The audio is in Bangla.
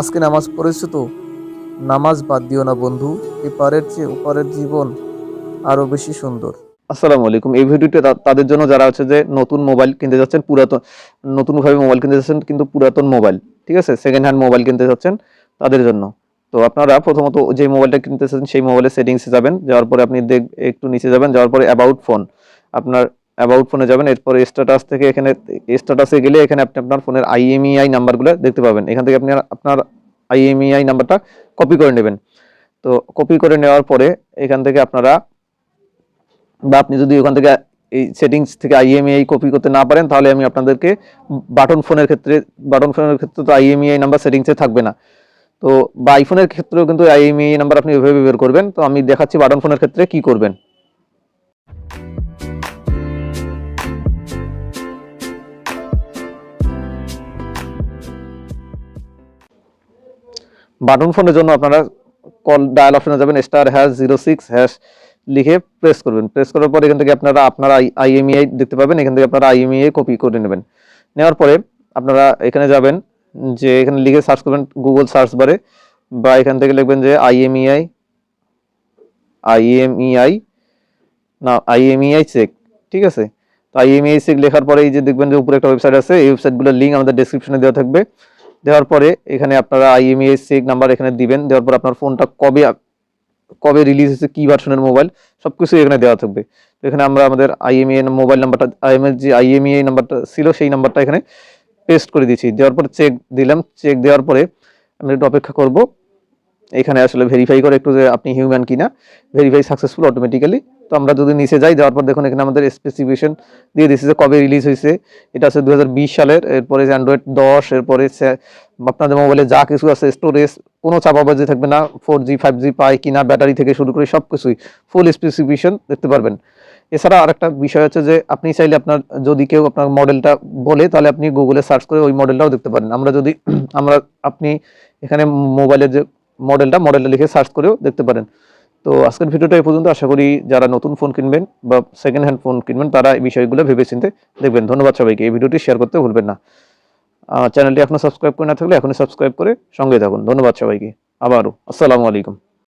আজকে নামাজ পড়েছো তো? নামাজ বাদ দিও না বন্ধু, এপারের চেয়ে ওপারের জীবন আরও বেশি সুন্দর। আসসালামু আলাইকুম। এই ভিডিওটি তাদের জন্য যারা হচ্ছে যে নতুন মোবাইল কিনতে যাচ্ছেন, পুরাতন নতুন ভাবে মোবাইল কিনতে যাচ্ছেন, কিন্তু পুরাতন মোবাইল, ঠিক আছে? সেকেন্ড হ্যান্ড মোবাইল কিনতে যাচ্ছেন তাদের জন্য। তো আপনারা প্রথমত যে মোবাইলটা কিনতে চাচ্ছেন সেই মোবাইলের সেটিংসে যাবেন, যাওয়ার পরে আপনি দেখ একটু নিচে যাবেন, যাওয়ার পরে অ্যাবাউট ফোন আপনার অ্যাবাউট ফোনে যাবেন, এরপরে স্ট্যাটাস থেকে এখানে স্ট্যাটাসে গেলে এখানে আপনি আপনার ফোনের আইএমইআই নাম্বারগুলো দেখতে পাবেন। এখান থেকে আপনি আপনার আইএমইআই নাম্বারটা কপি করে নেবেন। তো কপি করে নেওয়ার পরে এখান থেকে আপনারা বা আপনি যদি ওখান থেকে এই সেটিংস থেকে আইএমইআই কপি করতে না পারেন, তাহলে আমি আপনাদেরকে বাটন ফোনের ক্ষেত্রে বাটন ফোনের ক্ষেত্রে তো আইএমইআই নাম্বার সেটিংসে থাকবে না। তো বা আইফোনের ক্ষেত্রেও কিন্তু আইএমইআই নাম্বার আপনি ওইভাবে বের করবেন। তো আমি দেখাচ্ছি বাটন ফোনের ক্ষেত্রে কি করবেন। বাটন ফোনের জন্য আপনারা কল ডায়াল অপশনে যাবেন star hash zero six hash লিখে প্রেস করবেন। প্রেস করার পর এখান থেকে আপনারা আপনার আইএমইআই দেখতে পাবেন, এখান থেকে আপনারা আইএমইআই কপি করে নেবেন। নেওয়ার পরে আপনারা এখানে যাবেন, যে এখানে লিখে সার্চ করবেন গুগল সার্চ বারে বা এখান থেকে লিখবেন যে আইএমইআই আইএমইআই না আইএমইআই চেক ঠিক আছে? তো আইএমইআই চেক লেখার পরে এই যে দেখবেন যে উপরে একটা ওয়েবসাইট আছে, এই ওয়েবসাইটগুলোর লিঙ্ক আমাদের ডেসক্রিপশনে দেওয়া থাকবে। দেওয়ার পরে এখানে আপনারা আইএমইআই চেক নাম্বার এখানে দিবেন। দেওয়ার পর আপনার ফোনটা কবে কবে রিলিজ হয়েছে, কী ভার্সনের মোবাইল সব কিছুই এখানে দেওয়া থাকবে। তো এখানে আমরা আমাদের আইএমইআই মোবাইল নাম্বারটা আইএমএস যে আইএমইআই নাম্বারটা ছিল, সেই নাম্বারটা এখানে পেস্ট করে দিয়েছি। দেওয়ার পর চেক দিলাম। চেক দেওয়ার পরে আমরা একটু অপেক্ষা করব। এখানে আসলে ভেরিফাই করে একটু যে আপনি হিউম্যান কিনা ভেরিফাই সাকসেসফুল অটোমেটিক্যালি তো আমরা যদি নিচে যাই, যাওয়ার পর দেখুন এখানে আমাদের স্পেসিফিকেশন দিয়ে দিয়েছে যে কবে রিলিজ হয়েছে। এটা আছে দু হাজার বিশ সালের, এরপরে অ্যান্ড্রয়েড দশ, এরপরে আপনাদের মোবাইলে যা কিছু আছে স্টোরেজ কোনো চাপাবাজি থাকবে না ফোর জি ফাইভ জি পাই কিনা ব্যাটারি থেকে শুরু করে সব কিছুই ফুল স্পেসিফিকেশন দেখতে পারবেন। এছাড়া আরেকটা বিষয় হচ্ছে যে আপনি চাইলে আপনার, যদি কেউ আপনার মডেলটা বলে, তাহলে আপনি গুগলে সার্চ করে ওই মডেলটাও দেখতে পারেন। আমরা যদি, আমরা, আপনি এখানে মোবাইলের যে মডেলটা মডেলটা লিখে সার্চ করেও দেখতে পারেন। তো আজকের ভিডিওটা এই পর্যন্ত। আশা করি যারা নতুন ফোন কিনবেন বা সেকেন্ড হ্যান্ড ফোন কিনবেন, তারা এই বিষয়গুলো ভেবেচিন্তে দেখবেন। ধন্যবাদ সবাইকে। এই ভিডিওটি শেয়ার করতে ভুলবেন না। চ্যানেলটি এখনও সাবস্ক্রাইব করে না থাকলে এখনই সাবস্ক্রাইব করে সঙ্গে থাকুন। ধন্যবাদ সবাইকে। আবারও, আসসালামু আলাইকুম।